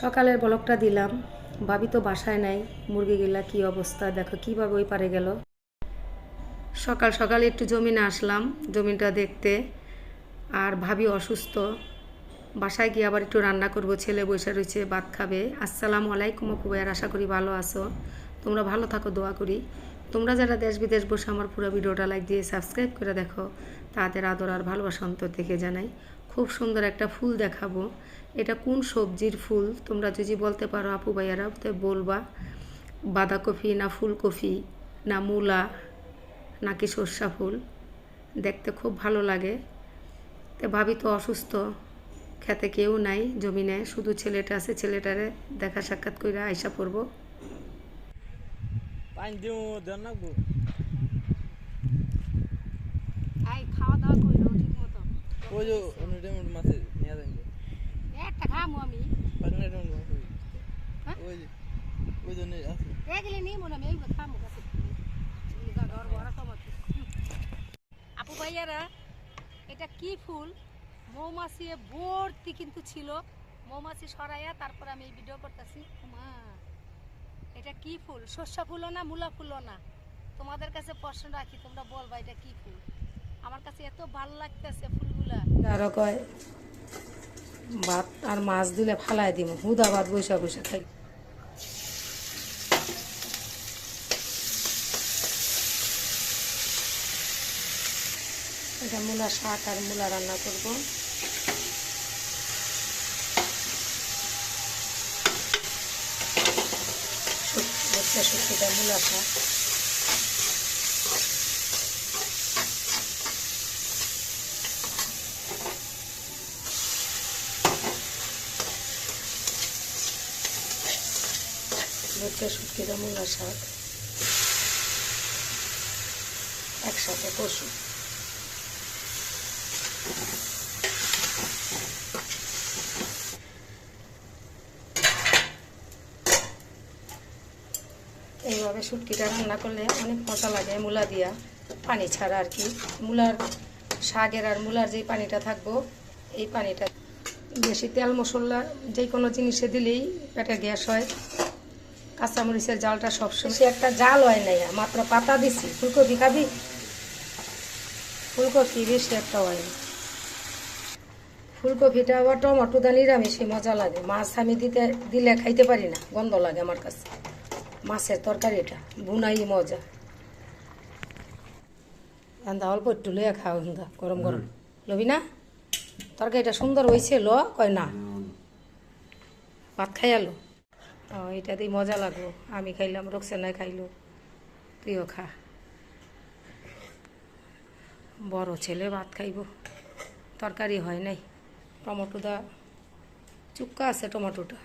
সকালের ব্লকটা দিলাম, ভাবি তো বাসায় নাই মুরগিগুলা কি অবস্থা, দেখো কীভাবে ওই পারে গেল। সকাল সকাল একটু জমিনে আসলাম জমিনটা দেখতে, আর ভাবি অসুস্থ। বাসায় গিয়ে আবার একটু রান্না করব, ছেলে বসে রয়েছে, ভাত খাবে। আসসালামু আলাইকুম আপুবাইয়ার আশা করি ভালো আছো। তোমরা ভালো থাকো, দোয়া করি। তোমরা যারা দেশ বিদেশ বসে আমার পুরো ভিডিওটা লাইক দিয়ে সাবস্ক্রাইব করে দেখো, তাদের আদর আর ভালোবাসা অন্তর থেকে জানাই। খুব সুন্দর একটা ফুল দেখাবো। এটা কোন সবজির ফুল? তোমরা যদি বলতে পারো আপু ভাইয়ারা, তো বলবা বাঁধাকপি না ফুলকপি না মূলা নাকি সর্ষা ফুল? দেখতে খুব ভালো লাগে। তো ভাবি তো অসুস্থ, খেতে কেউ নাই জমিনে শুধু ছেলেটা আছে, ছেলেটারে দেখা সাক্ষাৎ করে আইসা পড়ব। পানি দিও দেন নাকবো আই খাওয়া দাওয়া করল ঠিক মতো। ওই যে অন্য টাইম মাছে নিয়ে যান একটা খামো আমি। পানি টাইম হ্যাঁ? ওই যে ওই জন্য আছে। এগুলি নিয়ে মনে আমি এইগুলো খামো কাছে আপু ভাইয়ারা এটা কি ফুল? মৌমাছি ভর্তি কিন্তু ছিল। মৌমাছি সরাইয়া তারপর আমি এই ভিডিও করতেছি। মা এটা কি ফুল? শস্য ফুলও না, মূলা ফুলও না? তোমাদের কাছে প্রশ্ন রাখি, তোমরা বলবা এটা কি ফুল? আমার কাছে এত ভালো লাগতেছে ফুলগুলা। আরও কয়, ভাত আর মাছ দিলে ফালাই দিব হুদা ভাত বৈশা বৈশা খাই এটা মূলা শাক আর মূলা রান্না করব। বচ্চা শুক্তিটা মূলা শাক বচ্চা শুক্তিটা মূলা শাক একসাথে কষু এইভাবে শুটকিটা রান্না করলে অনেক মজা লাগে, মূলা দিয়া। পানি ছাড়া আর কি। মূলার শাকের আর মূলার যেই পানিটা থাকব, এই পানিটা। বেশি তেল মশলা যে কোনো জিনিসে দিলেই পেটে গ্যাস হয়। কাঁচামরিচের জালটা সবসময় সে একটা জাল হয় নাই, মাত্র পাতা দিছি। ফুলকপি খাবি? ফুলকপি বেশি একটা হয় না ফুলকপিটা আবার টমেটো দা নিরামিষই মজা লাগে। মাছ আমি দিতে দিলে খাইতে পারি না, গন্ধ লাগে আমার কাছে। মাছের তরকারি এটা বুনাই মজা। এন্দা অল্প একটু লইয়া খাও এন্দা গরম গরম। লবি না? তরকারিটা সুন্দর হয়েছে ল কয় না? ভাত খাইয়ালো ও এটা দিয়ে মজা লাগল। আমি খাইলাম রোকসেনায় খাইলো। তুইও খা। বড় ছেলে ভাত খাইব। তরকারি হয় নাই। টমেটো দা চুক্কা আছে টমেটোটা।